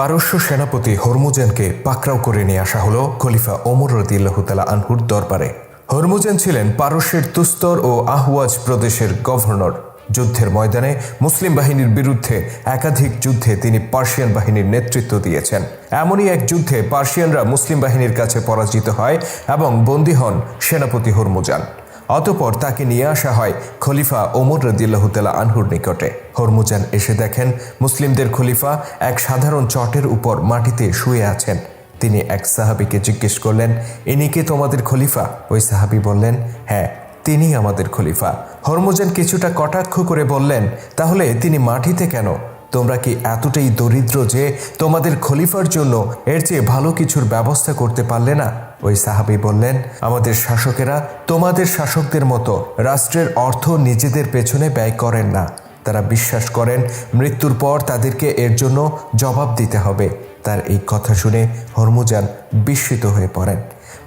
পারস্য সেনাপতি হরমুজেনকে পাকড়াও করে নিয়ে আসা হলো খলিফা ওমর রদিল্লাহতালা আনহুর দরবারে। হরমুজেন ছিলেন পারস্যের তুস্তর ও আহওয়াজ প্রদেশের গভর্নর। যুদ্ধের ময়দানে মুসলিম বাহিনীর বিরুদ্ধে একাধিক যুদ্ধে তিনি পার্সিয়ান বাহিনীর নেতৃত্ব দিয়েছেন। এমনই এক যুদ্ধে পার্সিয়ানরা মুসলিম বাহিনীর কাছে পরাজিত হয় এবং বন্দী হন সেনাপতি হরমুজান। অতপর তাকে নিয়ে আসা হয় খলিফা ওমর রদিল্লাহতালা আনহুর নিকটে। হরমুজান এসে দেখেন মুসলিমদের খলিফা এক সাধারণ চটের উপর মাটিতে শুয়ে আছেন। তিনি এক সাহাবিকে জিজ্ঞেস করলেন, ইনি কি তোমাদের খলিফা? ওই সাহাবি বললেন হ্যাঁ তিনি আমাদের খলিফা। হরমুজান কিছুটা কটাক্ষ করে বললেন, তাহলে তিনি মাটিতে কেন? তোমরা কি এতটাই দরিদ্র যে তোমাদের খলিফার জন্য এর চেয়ে ভালো কিছুর ব্যবস্থা করতে পারলে না? ওই সাহাবি বললেন, আমাদের শাসকেরা তোমাদের শাসকদের মতো রাষ্ট্রের অর্থ নিজেদের পেছনে ব্যয় করেন না। তারা বিশ্বাস করেন, মৃত্যুর পর তাদেরকে এর জন্য জবাব দিতে হবে। তার এই কথা শুনে হরমুজান বিস্মিত হয়ে পড়েন।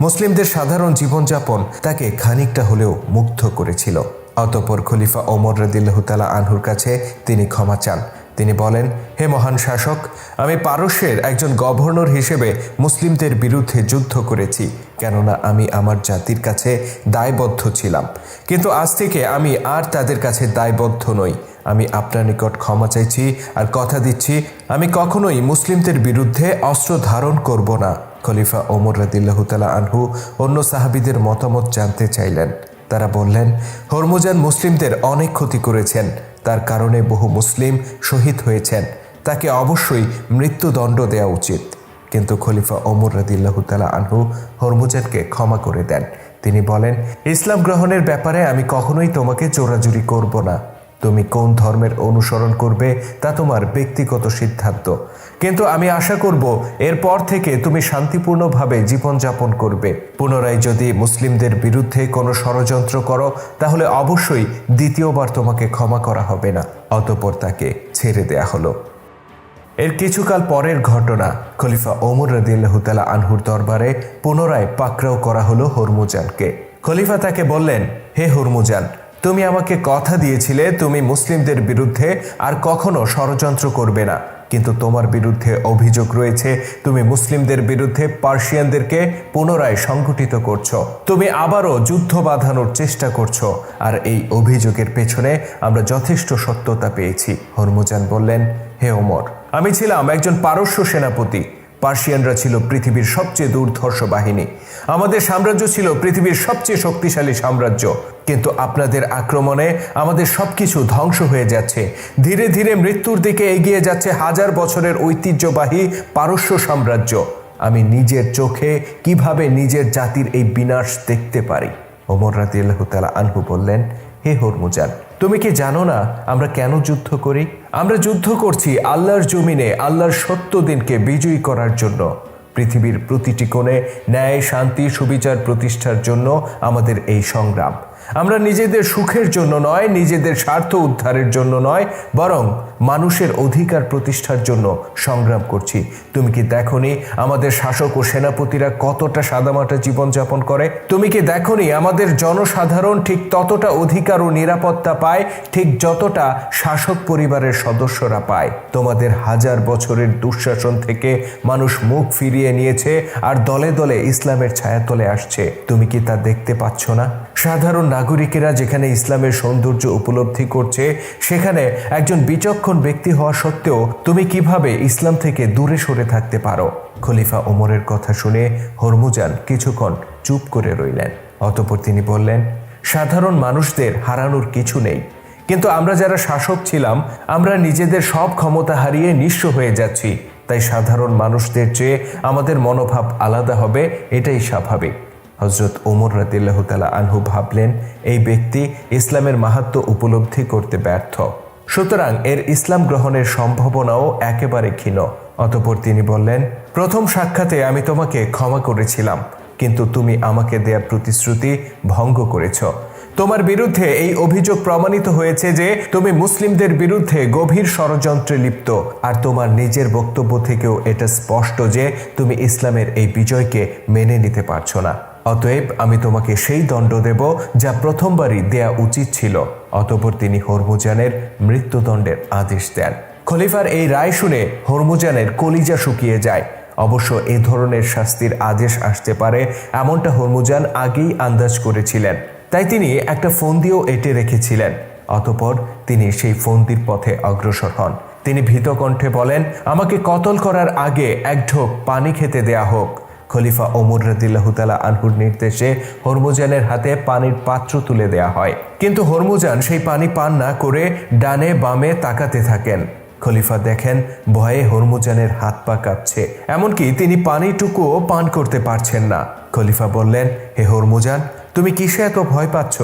মুসলিমদের সাধারণ জীবনযাপন তাকে খানিকটা হলেও মুগ্ধ করেছিল। অতপর খলিফা ওমর রদিল্লাহতালা আনহুর কাছে তিনি ক্ষমা চান। তিনি বলেন, হে মহান শাসক, আমি পারস্যের একজন গভর্নর হিসেবে মুসলিমদের বিরুদ্ধে যুদ্ধ করেছি, কেননা আমি আমার জাতির কাছে দায়বদ্ধ ছিলাম। কিন্তু আজ থেকে আমি আর তাদের কাছে দায়বদ্ধ নই। আমি আপনার নিকট ক্ষমা চাইছি আর কথা দিচ্ছি, আমি কখনোই মুসলিমদের বিরুদ্ধে অস্ত্র ধারণ করব না। খলিফা ওমর রাদিল্লাহতালা আনহু অন্য সাহাবিদের মতামত জানতে চাইলেন। তারা বললেন, হরমুজান মুসলিমদের অনেক ক্ষতি করেছেন। তার কারণে বহু মুসলিম শহীদ হয়েছেন। তাকে অবশ্যই মৃত্যুদণ্ড দেওয়া উচিত। কিন্তু খলিফা ওমর রদিল্লাহ তালা আনহু হরমুজানকে ক্ষমা করে দেন। তিনি বলেন, ইসলাম গ্রহণের ব্যাপারে আমি কখনোই তোমাকে চোরাজুরি করব না। তুমি কোন ধর্মের অনুসরণ করবে তা তোমার ব্যক্তিগত সিদ্ধান্ত। কিন্তু আমি আশা করব, এরপর থেকে তুমি শান্তিপূর্ণভাবে জীবনযাপন করবে। পুনরায় যদি মুসলিমদের বিরুদ্ধে কোনো ষড়যন্ত্র করো, তাহলে অবশ্যই দ্বিতীয়বার তোমাকে ক্ষমা করা হবে না। অতপর তাকে ছেড়ে দেয়া হলো। এর কিছুকাল পরের ঘটনা, খলিফা ওমর রদিল্লাহতালা আনহুর দরবারে পুনরায় পাকড়াও করা হলো হরমুজানকে। খলিফা তাকে বললেন, হে হরমুজান তুমি আমাকে কথা দিয়েছিলে, তুমি মুসলিমদের বিরুদ্ধে আর কখনো ষড়যন্ত্র করবে না। কিন্তু তোমার বিরুদ্ধে অভিযোগ রয়েছে, তুমি মুসলিমদের বিরুদ্ধে পার্সিয়ানদেরকে পুনরায় সংগঠিত করছ। তুমি আবারও যুদ্ধ বাঁধানোর চেষ্টা করছ। আর এই অভিযোগের পেছনে আমরা যথেষ্ট সত্যতা পেয়েছি, হরমুজান বললেন, হে ওমর, আমি ছিলাম একজন পারস্য সেনাপতি। পার্সিয়ানরা ছিল পৃথিবীর সবচেয়ে দুর্ধর্ষ বাহিনী। আমাদের সাম্রাজ্য ছিল পৃথিবীর সবচেয়ে শক্তিশালী সাম্রাজ্য। কিন্তু আপনাদের আক্রমণে আমাদের সবকিছু ধ্বংস হয়ে যাচ্ছে। ধীরে ধীরে মৃত্যুর দিকে এগিয়ে যাচ্ছে হাজার বছরের ঐতিহ্যবাহী পারস্য সাম্রাজ্য। আমি নিজের চোখে কীভাবে নিজের জাতির এই বিনাশ দেখতে পারি? ওমর রাদিয়াল্লাহ তালা আনহু বললেন, হে হরমুজান তুমি কি জানো না আমরা কেন যুদ্ধ করি? আমরা যুদ্ধ করছি আল্লাহর জমিনে, আল্লাহর সত্য দিনকে বিজয়ী করার জন্য। পৃথিবীর প্রতিটি কোণে ন্যায়, শান্তি, সুবিচার প্রতিষ্ঠার জন্য আমাদের এই সংগ্রাম। আমরা নিজেদের সুখের জন্য নয়, নিজেদের স্বার্থ উদ্ধারের জন্য নয়, বরং মানুষের অধিকার প্রতিষ্ঠার জন্য সংগ্রাম করছি। তুমি কি দেখনি আমাদের শাসক ও সেনাপতিরা কতটা সাদামাটা জীবনযাপন করে? তুমি কি দেখনি আমাদের জনসাধারণ ঠিক ততটা অধিকার ও নিরাপত্তা পায়, ঠিক যতটা শাসক পরিবারের সদস্যরা পায়? তোমাদের হাজার বছরের দুঃশাসন থেকে মানুষ মুখ ফিরিয়ে নিয়েছে আর দলে দলে ইসলামের ছায়াতলে আসছে। তুমি কি তা দেখতে পাচ্ছ না? সাধারণ নাগরিকেরা যেখানে ইসলামের সৌন্দর্য উপলব্ধি করছে, সেখানে একজন বিচক্ষণ ব্যক্তি হওয়া সত্ত্বেও তুমি কীভাবে ইসলাম থেকে দূরে সরে থাকতে পারো? খলিফা ওমরের কথা শুনে হরমুজান কিছুক্ষণ চুপ করে রইলেন। অতপর তিনি বললেন, সাধারণ মানুষদের হারানোর কিছু নেই। কিন্তু আমরা যারা শাসক ছিলাম, আমরা নিজেদের সব ক্ষমতা হারিয়ে নিঃস্ব হয়ে যাচ্ছি। তাই সাধারণ মানুষদের চেয়ে আমাদের মনোভাব আলাদা হবে, এটাই স্বাভাবিক। হজরত ওমর রাদিল্লাহ তালা আনহু ভাবলেন, এই ব্যক্তি ইসলামের মাহাত্ম উপলব্ধি করতে ব্যর্থ। সুতরাং এর ইসলাম গ্রহণের সম্ভাবনাও একেবারে ক্ষীণ। অতপর তিনি বললেন, প্রথম সাক্ষাতে আমি তোমাকে ক্ষমা করেছিলাম, কিন্তু তুমি আমাকে দেয়া প্রতিশ্রুতি ভঙ্গ করেছ। তোমার বিরুদ্ধে এই অভিযোগ প্রমাণিত হয়েছে যে তুমি মুসলিমদের বিরুদ্ধে গভীর ষড়যন্ত্রে লিপ্ত, আর তোমার নিজের বক্তব্য থেকেও এটা স্পষ্ট যে তুমি ইসলামের এই বিজয়কে মেনে নিতে পারছ না। অতএব আমি তোমাকে সেই দণ্ড দেব যা প্রথমবারই দেয়া উচিত ছিল। অতপর তিনি হরমুজানের মৃত্যুদণ্ডের আদেশ দেন। খলিফার এই রায় শুনে হরমুজানের কলিজা শুকিয়ে যায়। অবশ্য এ ধরনের শাস্তির আদেশ আসতে পারে, এমনটা হরমুজান আগেই আন্দাজ করেছিলেন। তাই তিনি একটা ফোন দিয়েও এঁটে রেখেছিলেন। অতপর তিনি সেই ফন্দির পথে অগ্রসর হন। তিনি ভীতকণ্ঠে বলেন, আমাকে কতল করার আগে এক ঢোক পানি খেতে দেয়া হোক। খলিফা ওমর রাদিল্লাহ তালা আনহুর নির্দেশে হরমুজানের হাতে পানির পাত্র তুলে দেয়া হয়। কিন্তু হরমুজান সেই পানি পান না করে ডানে বামে তাকাতে থাকেন। খলিফা দেখেন ভয়ে হরমুজানের হাত পা কাঁপছে। এমনকি তিনি পানিটুকুও পান করতে পারছেন না। খলিফা বললেন, হে হরমুজান, তুমি কিসে এত ভয় পাচ্ছ?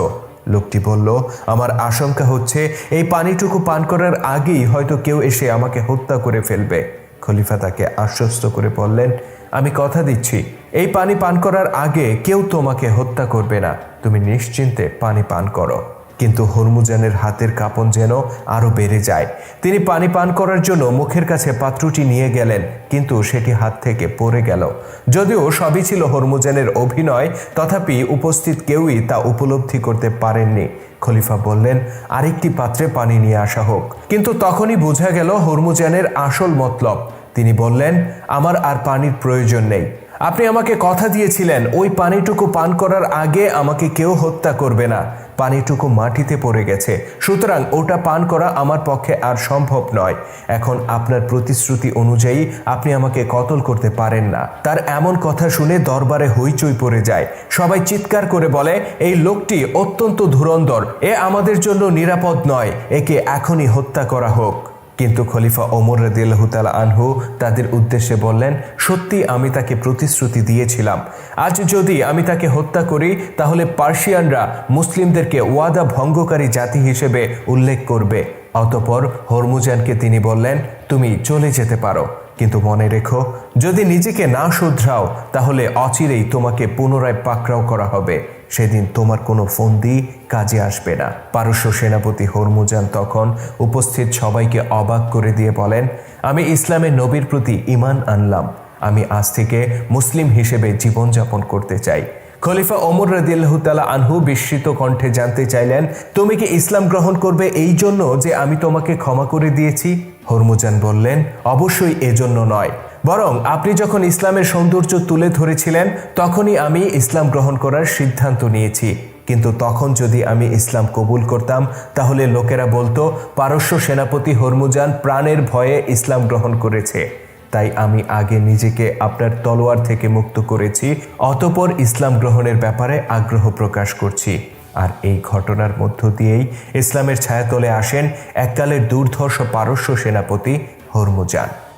লোকটি বলল, আমার আশঙ্কা হচ্ছে এই পানিটুকু পান করার আগেই হয়তো কেউ এসে আমাকে হত্যা করে ফেলবে। খলিফা তাকে আশ্বস্ত করে বললেন, আমি কথা দিচ্ছি। এই পানি পান করার আগে কেউ তোমাকে হত্যা করবে না। তুমি নিশ্চিন্তে পানি পান করো। কিন্তু হরমুজানের হাতের কাঁপন যেন আরও বেড়ে যায়। তিনি পানি পান করার জন্য মুখের কাছে পাত্রটি নিয়ে গেলেন, কিন্তু সেটি হাত থেকে পড়ে গেল। যদিও সবই ছিল হরমুজানের অভিনয়, তথাপি উপস্থিত কেউই তা উপলব্ধি করতে পারেননি। খলিফা বললেন, আরেকটি পাত্রে পানি নিয়ে আসা হোক। কিন্তু তখনই বোঝা গেল হরমুজানের আসল মতলব। তিনি বললেন, আমার আর পানির প্রয়োজন নেই। আপনি আমাকে কথা দিয়েছিলেন, ওই পানিটুকু পান করার আগে আমাকে কেউ হত্যা করবে না। পানিটুকু মাটিতে পড়ে গেছে। সুতরাং ওটা পান করা আমার পক্ষে আর সম্ভব নয়। এখন আপনার প্রতিশ্রুতি অনুযায়ী আপনি আমাকে কতল করতে পারেন না। তার এমন কথা শুনে দরবারে হইচই পড়ে যায়। সবাই চিৎকার করে বলে, এই লোকটি অত্যন্ত ধুরন্ধর। এ আমাদের জন্য নিরাপদ নয়। একে এখনই হত্যা করা হোক। কিন্তু খলিফা ওমর রদিল্লাহ আনহু তাদের উদ্দেশ্যে বললেন, সত্যি আমি তাকে প্রতিশ্রুতি দিয়েছিলাম। আজ যদি আমি তাকে হত্যা করি, তাহলে পার্সিয়ানরা মুসলিমদেরকে ওয়াদা ভঙ্গকারী জাতি হিসেবে উল্লেখ করবে। অতপর হরমুজানকে তিনি বললেন, তুমি চলে যেতে পারো। কিন্তু মনে রেখো, যদি নিজেকে না শুধরাও, তাহলে অচিরেই তোমাকে পুনরায় পাকড়াও করা হবে। সেদিন তোমার কোনো ফন্দি কাজে আসবে না। পারস্য সেনাপতি হরমুজান তখন উপস্থিত সবাইকে অবাক করে দিয়ে বলেন, আমি ইসলামের নবীর প্রতি ইমান আনলাম। আমি আজ থেকে মুসলিম হিসেবে জীবনযাপন করতে চাই। খলিফা ওমর রাদিয়াল্লাহু তাআলা আনহু বিস্মিত কণ্ঠে জানতে চাইলেন, তুমি কি ইসলাম গ্রহণ করবে এই জন্য যে আমি তোমাকে ক্ষমা করে দিয়েছি? হরমুজান বললেন, অবশ্যই এজন্য নয়। বরং আপনি যখন ইসলামের সৌন্দর্য তুলে ধরেছিলেন, তখনই আমি ইসলাম গ্রহণ করার সিদ্ধান্ত নিয়েছি। কিন্তু তখন যদি আমি ইসলাম কবুল করতাম, তাহলে লোকেরা বলতো, পারস্য সেনাপতি হরমুজান প্রাণের ভয়ে ইসলাম গ্রহণ করেছে। তাই আমি আগে নিজেকে আপনার তলোয়ার থেকে মুক্ত করেছি, অতপর ইসলাম গ্রহণের ব্যাপারে আগ্রহ প্রকাশ করছি। আর এই ঘটনার মধ্য দিয়েই ইসলামের ছায়াতলে আসেন এককালের দুর্ধর্ষ পারস্য সেনাপতি হরমুজান।